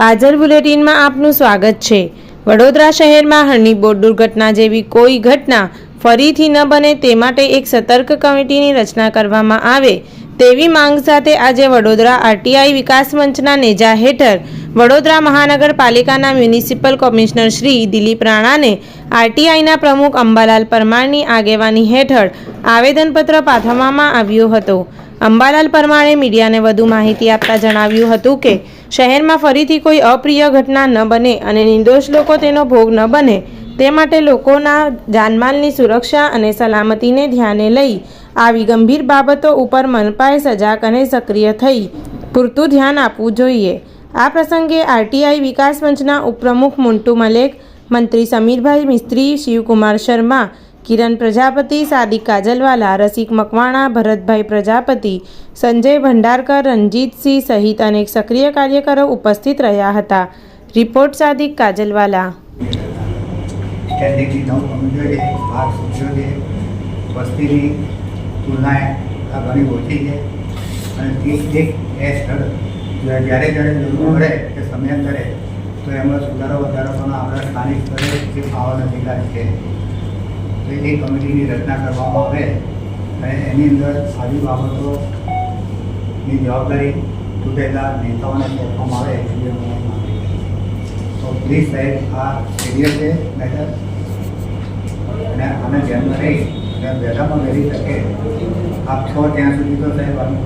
કાજલ બુલેટિનમાં આપનું સ્વાગત છે. વડોદરા શહેરમાં હરણીબોટ દુર્ઘટના જેવી કોઈ ઘટના ફરીથી ન બને તે માટે એક સતર્ક કમિટીની રચના કરવામાં આવે તેવી માંગ સાથે આજે વડોદરા આરટીઆઈ વિકાસ મંચના નેજા હેઠળ વડોદરા મહાનગરપાલિકાના મ્યુનિસિપલ કમિશનર શ્રી દિલીપ રાણાને આરટીઆઈના પ્રમુખ અંબાલાલ પરમારની આગેવાની હેઠળ આવેદનપત્ર પાઠવવામાં આવ્યું હતું. અંબાલાલ પરમારે મીડિયાને વધુ માહિતી આપતા જણાવ્યું હતું કે, શહેરમાં ફરીથી કોઈ અપ્રિય ઘટના ન બને અને નિર્દોષ લોકો તેનો ભોગ ન બને, તે માટે લોકોના જાનમાલની સુરક્ષા અને સલામતીને ધ્યાને લઈ આવી ગંભીર બાબતો ઉપર મનપાએ સજાગ અને સક્રિય થઈ પૂરતું ધ્યાન આપવું જોઈએ. આ પ્રસંગે આરટીઆઈ વિકાસ મંચના ઉપપ્રમુખ મુન્ટુ મલેક, મંત્રી સમીરભાઈ મિસ્ત્રી, શિવકુમાર શર્મા કિરણ પ્રજાપતિ, સાદિક કાજલવાલા, રસિક મકવાણા, ભરતભાઈ પ્રજાપતિ, સંજય ભંડારકર, રણજીતસિંહ સહિત અનેક સક્રિય કાર્યકરો ઉપસ્થિત રહ્યા હતા. રિપોર્ટ સાદિક કાજલવાલા. જ્યારે જ્યારે જરૂર પડે કે સમયાંતરે તો એમાં સુધારો વધારો પણ આપણા સ્થાનિક સ્તરે જે ફાવર જિલ્લા છે. એ કમિટીની રચના કરવામાં આવે અને એની અંદર આવી બાબતોની જવાબદારી ચૂંટેલા નેતાઓને સોંપવામાં આવે એવી અમારી માંગણી તો પ્લીઝ સાહેબ આ સિરિયસ છે મેટર અને આને ધ્યાનમાં રહી અને વહેલામાં વહેલી શકે. આપ છો ત્યાં સુધી તો સાહેબ આનું.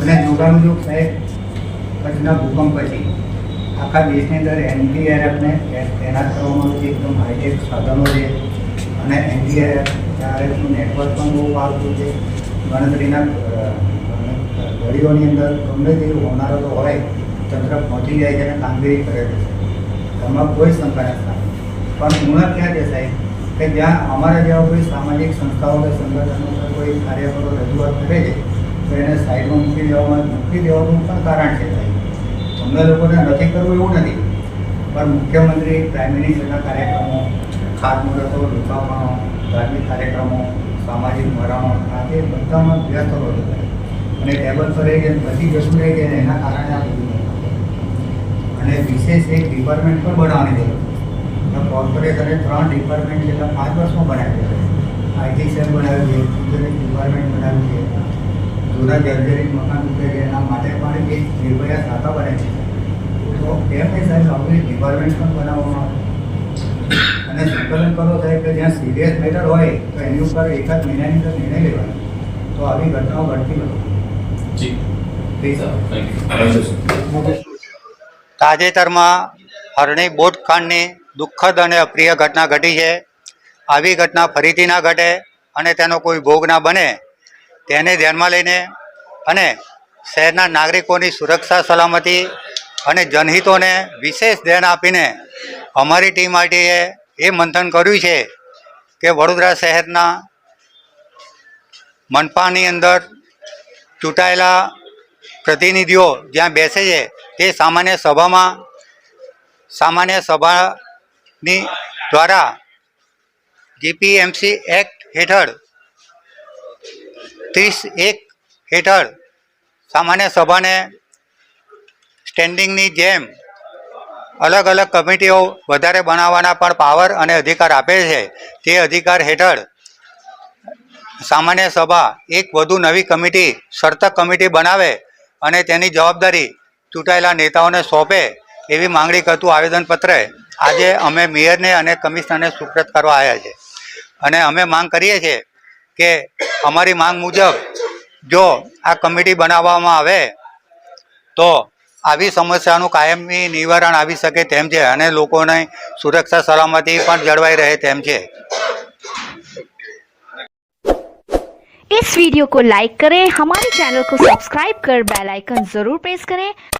અને જોડાણું સાહેબ કચ્છના ભૂકંપ પછી આખા દેશની અંદર એનડીઆરએફને તૈનાત કરવામાં આવ્યું છે. એકદમ હાઈટેક સાધનો છે. અને એનડીઆરએફનું નેટવર્ક પણ બહુ પાવરફુલ છે. ગણતરીના ઘડીઓની અંદર ગમે તેવું હોનારો તો હોય, તંત્ર પહોંચી જાય છે અને કામગીરી કરે છે. એમાં કોઈ શંકા નથી. પણ ઉણપ ક્યાં છે સાહેબ કે જ્યાં અમારા જેવા કોઈ સામાજિક સંસ્થાઓ કે સંગઠનો પર કોઈ કાર્યકરો રજૂઆત કરે છે, તો એને સાઈડમાં મૂકી દેવામાં, મૂકી દેવાનું પણ કારણ છે. સાહેબ અમને લોકોને નથી કરવું એવું નથી. પણ મુખ્યમંત્રી પ્રાઇમ મિનિસ્ટરના કાર્યક્રમો ખાતમુહૂર્તો લોકાપણો ધાર્મિક કાર્યક્રમો, સામાજિક મરણો આ તે બધામાં વ્યસ્ત રહો છો અને ટેબલ પર રહી બધી જતું રહી ગઈ એના કારણે આ બધું અને વિશેષ એક ડિપાર્ટમેન્ટ પણ બનાવવાની જરૂર કોર્પોરેશને ત્રણ ડિપાર્ટમેન્ટ છેલ્લા પાંચ વર્ષમાં બનાવ્યું છે. આઈટી સેલ બનાવ્યું છે ફ્યુચરિસ્ટ ડિપાર્ટમેન્ટ બનાવ્યું છે. જૂના જર્જરિત મકાન છે. એના માટે પણ એક નિર્ભયા શાખા બને છે. તો એમ નહીં સાહેબ આપણે ડિપાર્ટમેન્ટ પણ બનાવવામાં આવે. અને સંકલન કરો સાહેબ કે જ્યાં સિરિયસ મેટર હોય તો એની ઉપર એકાદ મહિનાની અંદર નિર્ણય લેવાનો. તો આવી ઘટનાઓ ઘટતી નથી જી. તાજેતરમાં હરણી બોટ કાંડની દુઃખદ અને અપ્રિય ઘટના ઘટી છે. આવી ઘટના ફરીથી ના ઘટે અને તેનો કોઈ ભોગ ના બને. તેને ધ્યાનમાં લઈને અને શહેરના નાગરિકોની સુરક્ષા, સલામતી અને જનહિતોને વિશેષ ધ્યાન આપીને અમારી ટીમ આરટીએ એ મંથન કર્યું છે કે વડોદરા શહેરના મનપાની અંદર ચૂંટાયેલા પ્રતિનિધિઓ જ્યાં બેસે છે, તે સામાન્ય સભામાં, સામાન્ય સભાની દ્વારા જીપીએમસી એક્ટ હેઠળ ત્રીસ એક હેઠળ સામાન્ય સભાને સ્ટેન્ડિંગની જેમ અલગ અલગ કમિટીઓ વધારે બનાવવાના પણ પાવર અને અધિકાર આપે છે. તે અધિકાર હેઠળ સામાન્ય સભા એક વધુ નવી કમિટી સર્તક કમિટી બનાવે અને તેની જવાબદારી ચૂંટાયેલા નેતાઓને સોંપે એવી માંગણી કરતું આવેદનપત્ર આજે અમે મેયરને અને કમિશનરને સુપ્રત કરવા આવ્યા છે. અને અમે માંગ કરીએ છીએ કે અમારી માંગ મુજબ જો આ કમિટી બનાવવામાં આવે તો આવી સમસ્યાનું કાયમી નિવારણ આવી શકે તેમ છે અને લોકોને સુરક્ષા સલામતી પણ જળવાઈ રહે તેમ છે इस वीडियो को लाइक करें हमारे चैनल को सब्सक्राइब कर बेल आइकन जरूर प्रेस करें